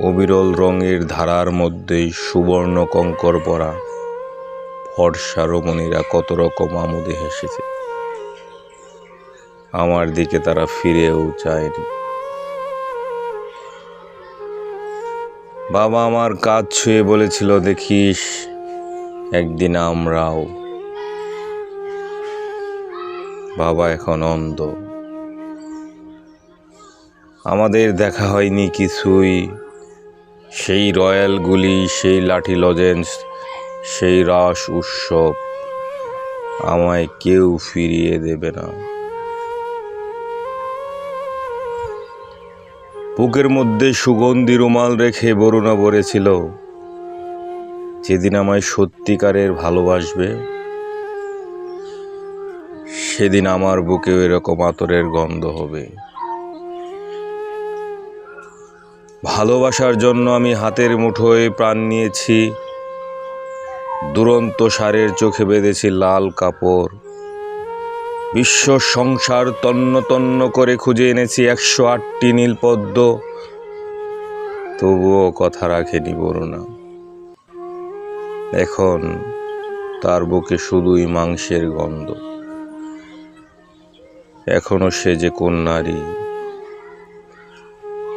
অবিরল রঙের ধারার মধ্যেই সুবর্ণ কঙ্কর পরা ফর্সা রমণীরা কত রকম আমোদে হেসেছে। আমার দিকে তারা ফিরেও চায়নি। বাবা আমার কাজ ছুঁয়ে বলেছিল, দেখিস, একদিন আমরাও। বাবা এখন অন্ধ। আমাদের দেখা হয়নি কিছুই। সেই রয়্যালগুলি সেই লাঠি লজেন্স, সেই রাস উৎসব আমায় কেউ ফিরিয়ে দেবে না। বুকের মধ্যে সুগন্ধি রুমাল রেখে বরুণা বলেছিল, যেদিন আমায় সত্যিকারের ভালোবাসবে, সেদিন আমার বুকেও এরকম আতরের গন্ধ হবে। ভালোবাসার জন্য আমি হাতের মুঠোয় প্রাণ নিয়েছি। দুরন্ত সারের চোখে বেঁধেছি লাল কাপড়। বিশ্ব সংসার তন্ন তন্ন করে খুঁজে এনেছি একশো আটটি নীলপদ্ম। তবুও কথা রাখেনি বরুণা। এখন তার বুকে শুধুই মাংসের গন্ধ। এখনও সে যে কোন নারী